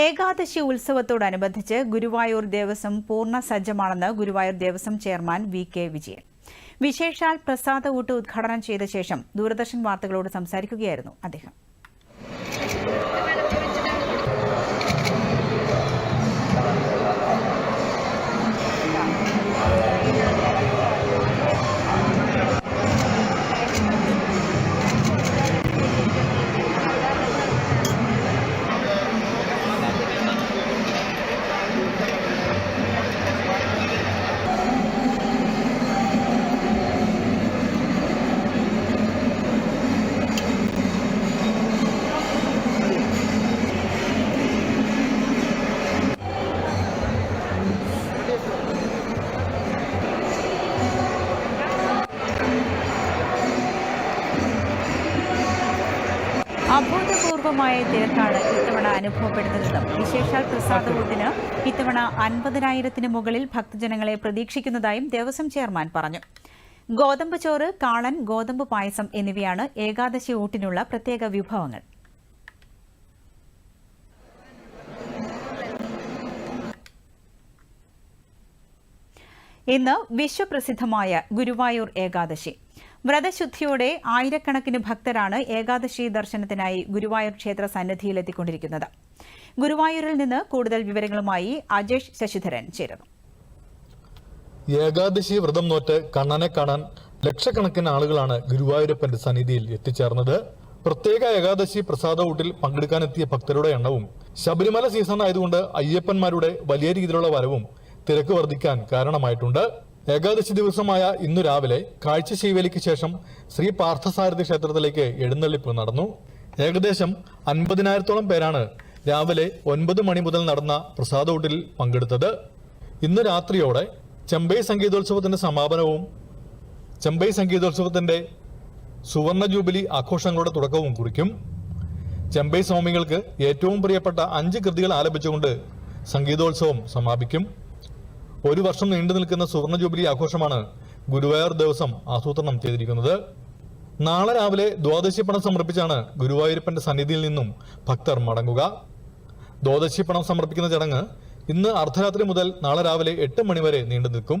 ഏകാദശി ഉത്സവത്തോടനുബന്ധിച്ച് ഗുരുവായൂർ ദേവസ്വം പൂർണ സജ്ജമാണെന്ന് Guruvayur Devaswom chairman V K Vijayan. വിശേഷാൽ പ്രസാദ ഊട്ട് ഉദ്ഘാടനം ചെയ്ത ശേഷം ദൂരദർശൻ വാർത്തകളോട് സംസാരിക്കുകയായിരുന്നു അദ്ദേഹം. അഭൂതപൂർവമായ തിരക്കാണ് ഇത്തവണ അനുഭവപ്പെടുന്നത്. വിശേഷാൽ പ്രസാദത്തിന് ഇത്തവണ അൻപതിനായിരത്തിന് മുകളിൽ ഭക്തജനങ്ങളെ പ്രതീക്ഷിക്കുന്നതായും ദേവസ്വം ചെയർമാൻ പറഞ്ഞു. ഗോതമ്പ് ചോറ് കാളൻ ഗോതമ്പ് പായസം എന്നിവയാണ് ഏകാദശി ഊട്ടിനുള്ള പ്രത്യേക വിഭവങ്ങൾ. ഇന്ന് വിശ്വപ്രസിദ്ധമായ ഗുരുവായൂർ ഏകാദശി. വ്രതശുദ്ധിയോടെ ആയിരക്കണക്കിന് ഭക്തരാണ് ഏകാദശി ദർശനത്തിനായി ഗുരുവായൂർ ക്ഷേത്ര സന്നിധിയിലെത്തിക്കൊണ്ടിരിക്കുന്നത് ഗുരുവായൂരിൽ നിന്ന് കൂടുതൽ വിവരങ്ങളുമായി അജേഷ് ശശിധരൻ ചേരുന്നു. ഏകാദശി വ്രതം നോറ്റ് കണ്ണനെ കാണാൻ ലക്ഷക്കണക്കിന് ആളുകളാണ് ഗുരുവായൂരപ്പന്റെ സന്നിധിയിൽ എത്തിച്ചേർന്നത്. പ്രത്യേക ഏകാദശി പ്രസാദ ഊട്ടിൽ പങ്കെടുക്കാനെത്തിയ ഭക്തരുടെ എണ്ണവും ശബരിമല സീസൺ ആയതുകൊണ്ട് അയ്യപ്പന്മാരുടെ വലിയ രീതിയിലുള്ള വരവും തിരക്ക് വർദ്ധിക്കാൻ കാരണമായിട്ടുണ്ട്. ഏകാദശി ദിവസമായ ഇന്നു രാവിലെ കാഴ്ച കാഴ്ചശീവേലിക്ക് ശേഷം ശ്രീ പാർത്ഥസാരഥി ക്ഷേത്രത്തിലേക്ക് എഴുന്നള്ളിപ്പ് നടന്നു. ഏകദേശം അൻപതിനായിരത്തോളം പേരാണ് രാവിലെ ഒൻപത് മണി മുതൽ നടന്ന പ്രസാദ പങ്കെടുത്തത്. ഇന്ന് രാത്രിയോടെ ചെമ്പൈ സംഗീതോത്സവത്തിന്റെ സമാപനവും ചെമ്പൈ സംഗീതോത്സവത്തിന്റെ സുവർണ ജൂബിലി ആഘോഷങ്ങളുടെ തുടക്കവും കുറിക്കും. ചെമ്പൈ സ്വാമികൾക്ക് ഏറ്റവും പ്രിയപ്പെട്ട അഞ്ച് കൃതികൾ ആലപിച്ചുകൊണ്ട് സംഗീതോത്സവം സമാപിക്കും. ഒരു വർഷം നീണ്ടു നിൽക്കുന്ന സുവർണ ജൂബിലി ആഘോഷമാണ് ഗുരുവായൂർ ദിവസം ആസൂത്രണം ചെയ്തിരിക്കുന്നത്. നാളെ രാവിലെ ദ്വാദശി പണം സമർപ്പിച്ചാണ് ഗുരുവായൂരപ്പന്റെ സന്നിധിയിൽ നിന്നും ഭക്തർ മടങ്ങുക. ദ്വാദശി പണം സമർപ്പിക്കുന്ന ചടങ്ങ് ഇന്ന് അർദ്ധരാത്രി മുതൽ നാളെ രാവിലെ എട്ട് മണിവരെ നീണ്ടു നിൽക്കും.